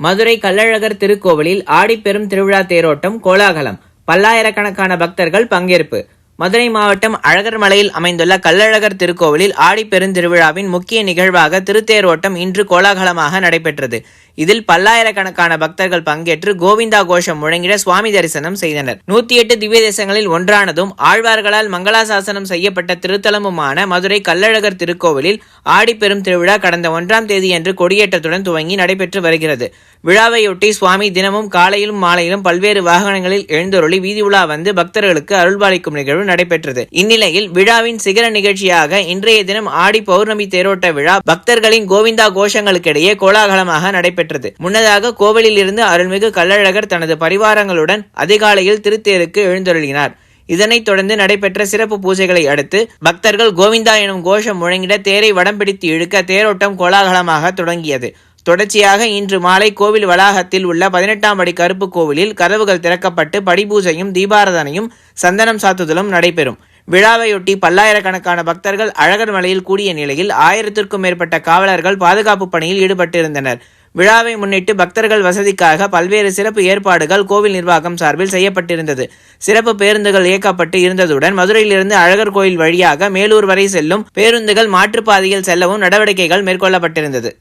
மதுரை கள்ளழகர் திருக்கோவிலில் ஆடிப்பெரும் திருவிழா தேரோட்டம் கோலாகலம். பல்லாயிரக்கணக்கான பக்தர்கள் பங்கேற்பு. மதுரை மாவட்டம் அழகர்மலையில் அமைந்துள்ள கள்ளழகர் திருக்கோவிலில் ஆடிப்பெருந்திருவிழாவின் முக்கிய நிகழ்வாக திருத்தேரோட்டம் இன்று கோலாகலமாக நடைபெற்றது. இதில் பல்லாயிரக்கணக்கான பக்தர்கள் பங்கேற்று கோவிந்தா கோஷம் முழங்கிட சுவாமி தரிசனம் செய்தனர். நூத்தி எட்டு திவ்ய தேசங்களில் ஒன்றானதும் ஆழ்வார்களால் மங்களாசாசனம் செய்யப்பட்ட திருத்தலமுமான மதுரை கள்ளழகர் திருக்கோவிலில் ஆடிப்பெரும் திருவிழா கடந்த ஒன்றாம் தேதியன்று கொடியேற்றத்துடன் துவங்கி நடைபெற்று வருகிறது. விழாவையொட்டி சுவாமி தினமும் காலையிலும் மாலையிலும் பல்வேறு வாகனங்களில் எழுந்தொருளி வீதி உலா வந்து பக்தர்களுக்கு அருள்பாலிக்கும் நிகழ்வு நடைபெற்றது. இந்நிலையில் விழாவின் சிகர நிகழ்ச்சியாக இன்றைய தினம் ஆடி பௌர்ணமி தேரோட்ட விழா பக்தர்களின் கோவிந்தா கோஷங்களுக்கிடையே கோலாகலமாக நடைபெற்றது. முன்னதாக கோவிலில் இருந்து அருள்மிகு கள்ளழகர் தனது பரிவாரங்களுடன் அதிகாலையில் திருத்தேருக்கு எழுந்தருளினார். இதனைத் தொடர்ந்து நடைபெற்ற சிறப்பு பூஜைகளை அடுத்து பக்தர்கள் கோவிந்தா எனும் கோஷம் முழங்கிட தேரை வடம் பிடித்து இழுக்க தேரோட்டம் கோலாகலமாக தொடங்கியது. தொடர்ச்சியாக இன்று மாலை கோவில் வளாகத்தில் உள்ள பதினெட்டாம் படி கருப்பு கோவிலில் கதவுகள் திறக்கப்பட்டு படிபூஜையும் தீபாரதனையும் சந்தனம் சாத்துதலும் நடைபெறும். விழாவையொட்டி பல்லாயிரக்கணக்கான பக்தர்கள் அழகர் மலையில் கூடிய நிலையில் ஆயிரத்திற்கும் மேற்பட்ட காவலர்கள் பாதுகாப்பு பணியில் ஈடுபட்டிருந்தனர். விழாவை முன்னிட்டு பக்தர்கள் வசதிக்காக பல்வேறு சிறப்பு ஏற்பாடுகள் கோவில் நிர்வாகம் சார்பில் செய்யப்பட்டிருந்தது. சிறப்பு பேருந்துகள் இயக்கப்பட்டு இருந்ததுடன் மதுரையிலிருந்து அழகர் கோயில் வழியாக மேலூர் வரை செல்லும் பேருந்துகள் மாற்றுப்பாதையில் செல்லவும் நடவடிக்கைகள் மேற்கொள்ளப்பட்டிருந்தது.